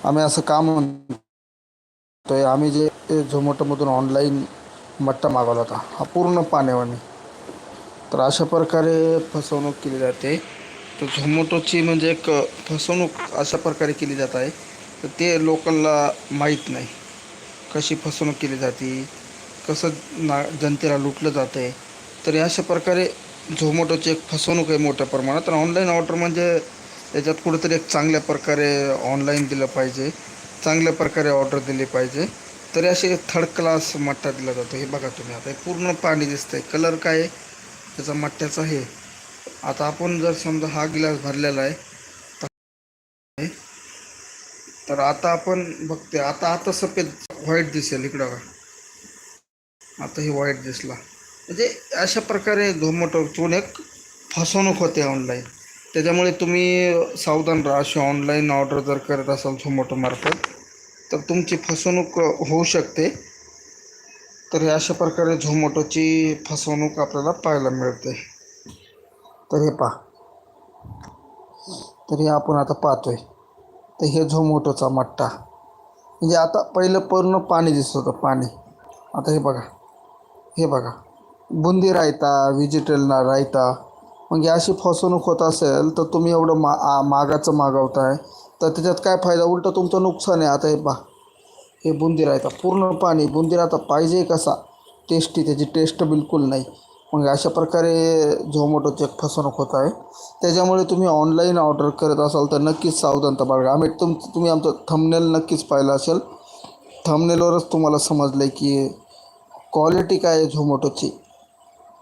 आम्ही असं का म्हणतोय. आम्ही जे झोमॅटोमधून ऑनलाईन मट्टा मागवला होता. हा पूर्ण पाण्यावानी तर अशा प्रकारे फसवणूक केली जाते. तर झोमॅटोची म्हणजे एक फसवणूक अशा प्रकारे केली जात आहे. तर ते लोकांना माहीत नाही. कशी फसवणूक केली जाते? कसं ना जनतेला लुटलं जातं आहे तर अशा प्रकारे झोमॅटोची एक फसवणूक आहे मोठ्या प्रमाणात. तर ऑनलाईन ऑर्डर म्हणजे त्याच्यात कुठंतरी एक चांगल्या प्रकारे ऑनलाईन दिलं पाहिजे चांगल्या प्रकारे ऑर्डर दिली पाहिजे. तरी असे थर्ड क्लास मट्टा दिला जातो. हे बघा तुम्ही आता हे पूर्ण पाणी दिसतंय. कलर काय आहे? त्याचा मट्ट्याचा हे. आता आपण जर समजा हा गिलास भरलेला आहे तर- आता आपण बघते आता आता सफेद व्हाईट दिसेल इकडं का आता हे व्हाईट दिसला. म्हणजे अशा प्रकारे झोमॅटोतून एक फसवणूक होते ऑनलाईन त्याच्यामुळे तुम्ही सावधान राहा. अशी ऑनलाईन ऑर्डर जर करत असाल झोमॅटोमार्फत तर तुमची फसवणूक होऊ शकते. तर हे अशा प्रकारे झोमॅटोची फसवणूक आपल्याला पाहायला मिळते. तर हे पहा. तर हे आपण आता पाहतोय. तर हे झोमॅटोचा मट्टा. म्हणजे आता पहिलं पूर्ण पाणी दिसत होतं पाणी. आता हे बघा. हे बघा. बुंदी रायता व्हेजिटेबल ना रायता. मग अशी फसवणूक होत असेल तर तुम्ही एवढं मा मागाचं मागवताय. तर त्याच्यात काय फायदा? उलटं तुमचं नुकसान आहे. आता हे पहा. हे बुंदी रायता पूर्ण पाणी बुंदीर आता पाहिजे कसा? टेस्टी त्याची टेस्ट बिलकुल नाही. मग अशा प्रकारे झोमॅटोची एक फसवणूक होत आहे. त्याच्यामुळे तुम्ही ऑनलाईन ऑर्डर करत असाल तर नक्कीच सावधानता बाळगा आम्ही तुम तुम्ही आमचं थंबनेल नक्कीच पाहिलं असेल. थंबनेलवरच तुम्हाला समजलं आहे की क्वालिटी काय आहे झोमॅटोची?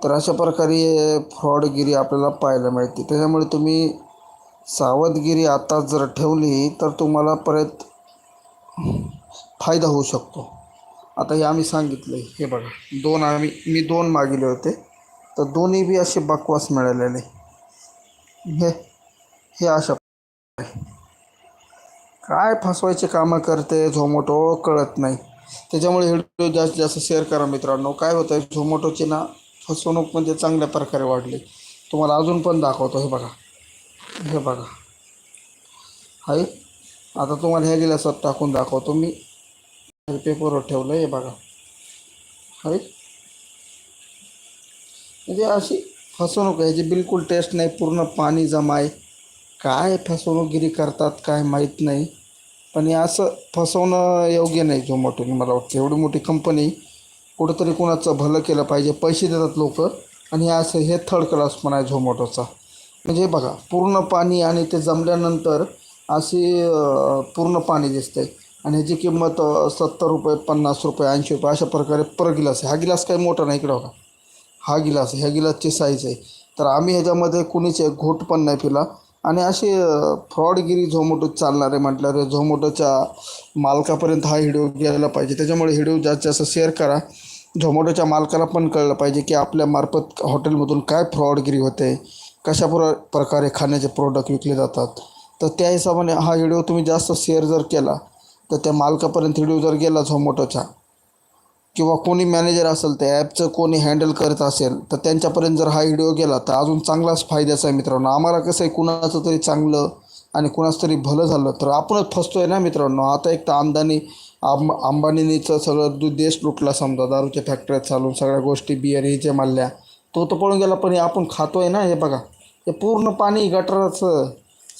तर अशा प्रकारे फ्रॉडगिरी आपल्याला पाहायला मिळते. त्याच्यामुळे तुम्ही सावधगिरी आता जर ठेवली तर तुम्हाला परत फायदा होऊ शकतो. आता हे आम्ही सांगितलं हे बघा दोन आम्ही मी दोन मागिले होते. तर दोन्ही बी असे बकवास मिळालेले. हे हे अशा काय फसवायचे कामं करते झोमॅटो कळत नाही. त्याच्यामुळे व्हिडिओ जास्तीत जास्त शेअर करा मित्रांनो. काय होतं आहे झोमॅटोची ना फसवणूक म्हणजे चांगल्या प्रकारे वाढली. तुम्हाला अजून पण दाखवतो हे बघा. हे बघा. आहे आता तुम्हाला ह्या गिलासात टाकून दाखवतो मी. पेपरवर ठेवलं हे बघा. आहे म्हणजे अशी फसवणूक आहे जी बिलकुल टेस्ट नाही पूर्ण पाणी जमाय काय फसवणूकगिरी करतात काय माहीत नाही. पण हे असं फसवणं योग्य नाही झोमॅटोने मला वाटतं. एवढी मोठी कंपनी कुठंतरी कोणाचं भलं केलं पाहिजे पैसे देतात लोक. आणि हे असं हे थर्ड क्लास पण आहे झोमॅटोचा म्हणजे बघा पूर्ण पाणी आणि ते जमल्यानंतर अशी पूर्ण पाणी दिसते आणि ह्याची किंमत सत्तर रुपये पन्नास रुपये ऐंशी रुपये अशा प्रकारे पर गिलास आहे. हा गिलास काही मोठा नाही इकडं बघा. हा गिलास ह्या गिलासची साईज आहे. तर आम्ही ह्याच्यामध्ये कुणीच एक घोट पण नाही पिला. आणि असे फ्रॉडगिरी झोमॅटो चालणारे म्हटल्यावर झोमॅटोच्या मालकापर्यंत हा व्हिडिओ गेला पाहिजे. त्याच्यामुळे व्हिडिओ जास्त जास्त शेअर करा. झोमॅटोच्या मालकाला पण कळलं पाहिजे की आपल्यामार्फत हॉटेलमधून काय फ्रॉडगिरी होते कशा प्र प्रकारे खाण्याचे प्रोडक्ट विकले जातात. तर त्या हिशोबाने हा व्हिडिओ तुम्ही जास्त शेअर जर केला तर त्या मालकापर्यंत व्हिडिओ जर गेला झोमॅटोच्या किंवा कोणी मॅनेजर असेल त्या ॲपचं कोणी हँडल करत असेल तर त्यांच्यापर्यंत जर हा व्हिडिओ गेला तर अजून चांगलाच फायद्याचा आहे मित्रांनो. आम्हाला कसं आहे कुणाचं तरी चांगलं आणि कुणाचं तरी भलं झालं तर आपणच फसतो आहे ना मित्रांनो. आता एक तर आमदानी आंब अंबानीनीचं सगळं दु देश लुटला समजा दारूच्या फॅक्टऱ्या चालून सगळ्या गोष्टी बियर हिचे मारल्या. तो तर पळून गेला पण हे आपण खातो आहे ना हे बघा. हे पूर्ण पाणी गटाराचं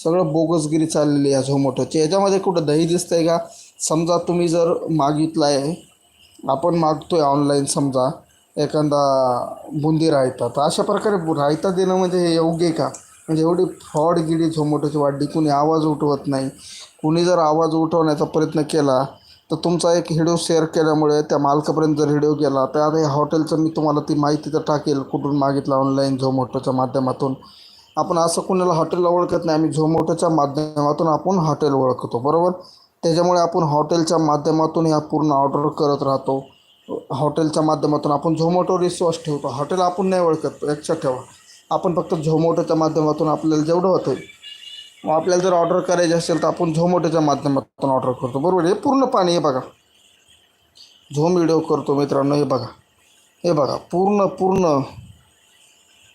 सगळं बोगसगिरी चाललेली आहे झोमॅटोची हो याच्यामध्ये कुठं दही दिसतंय का? समजा तुम्ही जर मागितलं आहे आपण मागतो आहे ऑनलाईन समजा एखादा बुंदी रायता. तर अशा प्रकारे रायता देणं म्हणजे हे योग्य आहे का? म्हणजे एवढी फ्रॉडगिरी झोमॅटोची वाढली कुणी आवाज उठवत नाही. कुणी जर आवाज उठवण्याचा प्रयत्न केला तर तुमचा एक व्हिडिओ शेअर केल्यामुळे त्या मालकापर्यंत जर व्हिडिओ गेला तर आता या हॉटेलचं मी तुम्हाला ती माहिती तर टाकेल कुठून मागितलं ऑनलाईन झोमॅटोच्या माध्यमातून. आपण असं कुणाला हॉटेलला ओळखत नाही आम्ही झोमॅटोच्या माध्यमातून आपण हॉटेल ओळखतो बरोबर? त्याच्यामुळे आपण हॉटेलच्या माध्यमातून ह्या पूर्ण ऑर्डर करत राहतो. हॉटेलच्या माध्यमातून आपण झोमॅटो विश्वास ठेवतो. हॉटेल आपण नाही ओळखत लक्षात ठेवा. आपण फक्त झोमॅटोच्या माध्यमातून आपल्याला जेवढं होतं मग आपल्याला जर ऑर्डर करायची असेल तर आपण झोमॅटोच्या माध्यमातून ऑर्डर करतो. बरोबर हे पूर्ण पाणी हे बघा. झोम व्हिडिओ करतो मित्रांनो हे बघा. हे बघा पूर्ण पूर्ण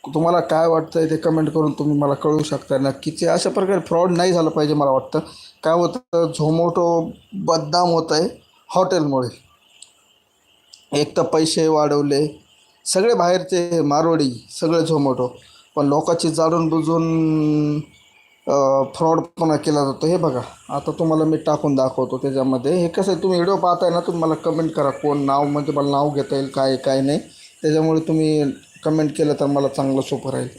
तुम्हाला काय वाटतं ते कमेंट करून तुम्ही मला कळवू शकता नक्कीच. अशा प्रकारे फ्रॉड नाही झालं पाहिजे मला वाटतं. काय होतं झोमॅटो बदनाम होत आहे हॉटेलमुळे. एक तर पैसे वाढवले सगळे बाहेरचे मारवाडी सगळे झोमॅटो. पण लोकांची जाणून बुजून फ्रॉडपणा केला जातो. हे बघा आता तुम्हाला मी टाकून दाखवतो त्याच्यामध्ये. हे कसं आहे तुम्ही व्हिडिओ पाहताय ना तुम्ही मला कमेंट करा कोण नाव म्हणजे मला नाव घेता येईल काय आहे, काय नाही. त्याच्यामुळे तुम्ही कमेंट केलं तर मला चांगलं सोपं राहील.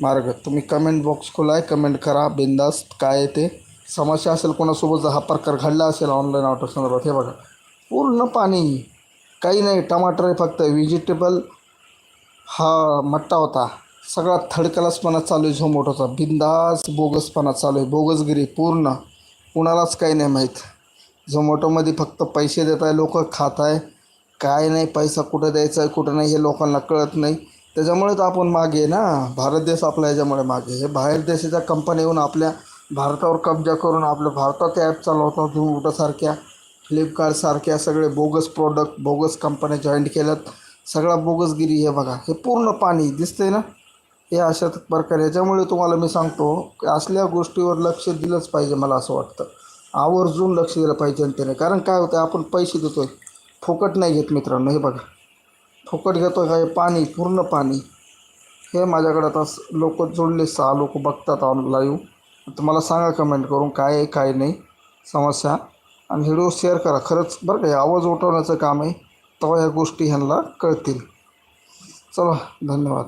मार्ग. तुम्ही कमेंट बॉक्स खोला आहे कमेंट करा. बिंदास्त काय आहे ते. समस्या असेल कोणासोबत जर हा प्रकार घडला असेल ऑनलाईन ऑर्डर संदर्भात. हे बघा. पूर्ण पाणी. काही नाही. टमाटर आहे फक्त. व्हेजिटेबल हा मट्टा होता. सगळा थडकलासपणा चालू आहे झोमॅटोचा. बिंदास बोगसपणा चालू आहे. बोगसगिरी पूर्ण. कुणालाच काही नाही माहीत. झोमॅटोमध्ये फक्त पैसे देत आहे लोक खात आहे काय नाही पैसा कुठं द्यायचा आहे कुठं नाही हे लोकांना कळत नाही. त्याच्यामुळेच आपण मागे आहे ना भारत देश आपला याच्यामुळे मागे हे बाहेर देशाच्या कंपन्या येऊन आपल्या भारतावर कब्जा करून आपल्या भारतात ॲप चालवतात झोमॅटोसारख्या फ्लिपकार्टसारख्या सगळे बोगस प्रोडक्ट बोगस कंपन्या जॉईंट केल्यात. सगळा बोगसगिरी हे बघा. हे पूर्ण पाणी दिसतंय ना? हे अशा प्रकारे. याच्यामुळे तुम्हाला मी सांगतो असल्या गोष्टीवर लक्ष दिलंच पाहिजे मला असं वाटतं. आवर्जून लक्ष दिलं पाहिजे जनतेने. कारण काय होतं आपण पैसे देतोय. फुकट नाही घेत मित्रांनो हे बघा. फुकट घेतो काय पाणी पूर्ण पाणी. हे माझ्याकडे आता लोक जोडले सहा लोक बघतात ऑन लाईव्ह तर मला सांगा कमेंट करून काय आहे काय नाही समस्या. आणि व्हिडिओ शेअर करा. खरंच बरं का आवाज उठवण्याचं काम आहे. तेव्हा ह्या गोष्टी ह्यांना कळतील. चला धन्यवाद.